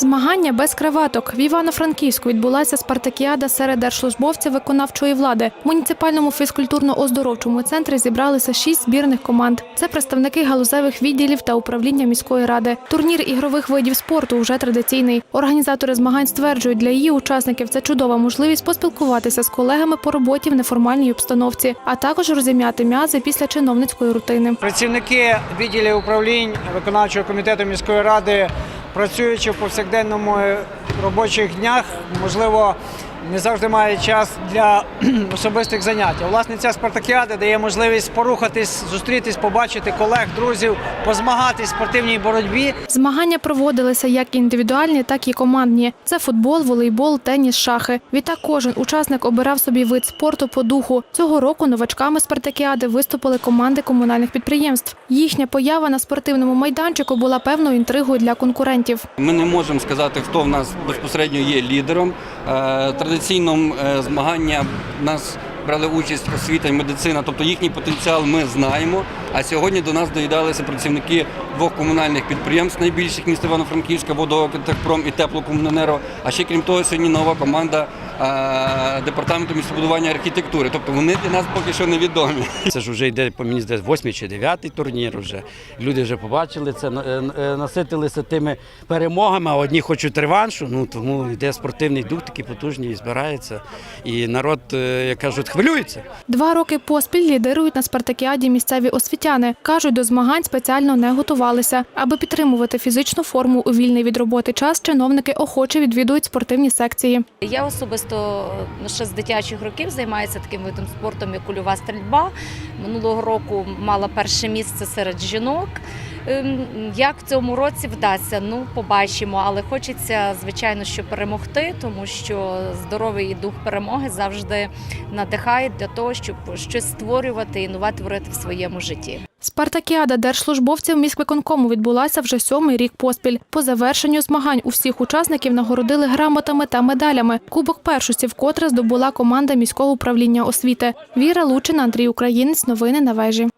Змагання без краваток. В Івано-Франківську відбулася спартакіада серед держслужбовців виконавчої влади. В муніципальному фізкультурно-оздоровчому центрі зібралися шість збірних команд. Це представники галузевих відділів та управління міської ради. Турнір ігрових видів спорту вже традиційний. Організатори змагань стверджують, для її учасників це чудова можливість поспілкуватися з колегами по роботі в неформальній обстановці, а також розім'яти м'язи після чиновницької рутини. Працівники відділів управлінь виконавчого комітету міської ради, працюючи в повсякденному робочих днях, можливо, не завжди мають час для особистих занять. А, Власне, ця спартакіада дає можливість порухатись, зустрітись, побачити колег, друзів, позмагатись в спортивній боротьбі. Змагання проводилися як індивідуальні, так і командні. Це футбол, волейбол, теніс, шахи. Відтак кожен учасник обирав собі вид спорту по духу. Цього року новачками спартакіади виступили команди комунальних підприємств. Їхня поява на спортивному майданчику була певною інтригою для конкурентів. Ми не можемо сказати, хто в нас безпосередньо є лідером. Е, Традиційно е, змагання нас брали участь освіта і медицина, тобто їхній потенціал ми знаємо. А сьогодні до нас доїдалися працівники двох комунальних підприємств, найбільших міста Івано-Франківська, водоконтехпром і теплокомуненерго. А ще крім того, сьогодні нова команда департаменту містобудування архітектури. Тобто вони для нас поки що невідомі. Це ж вже йде по мені здається, восьмий чи дев'ятий турнір. Вже люди вже побачили це, е, е, наситилися тими перемогами. А одні хочуть реваншу. Ну тому йде спортивний дух, такий потужний, і збирається. І народ, е, як кажуть, хвилюється. Два роки поспіль лідирують на спартакіаді місцеві освітяни. кажуть, до змагань спеціально не готувалися. Аби підтримувати фізичну форму у вільний від роботи час, чиновники охоче відвідують спортивні секції. Я особисто ну, ще з дитячих років займаюся таким видом спортом, як кульова стрільба. Минулого року мала перше місце серед жінок. Ем, Як в цьому році вдасться, ну побачимо. Але хочеться, звичайно, що перемогти, тому що здоровий дух перемоги завжди надихає для того, щоб щось створювати і нове творити в своєму житті. Спартакіада держслужбовців міськвиконкому відбулася вже сьомий рік поспіль. По завершенню змагань усіх учасників нагородили грамотами та медалями. Кубок першості вкотре здобула команда міського управління освіти. Віра Лучина, Андрій Українець. Новини на вежі.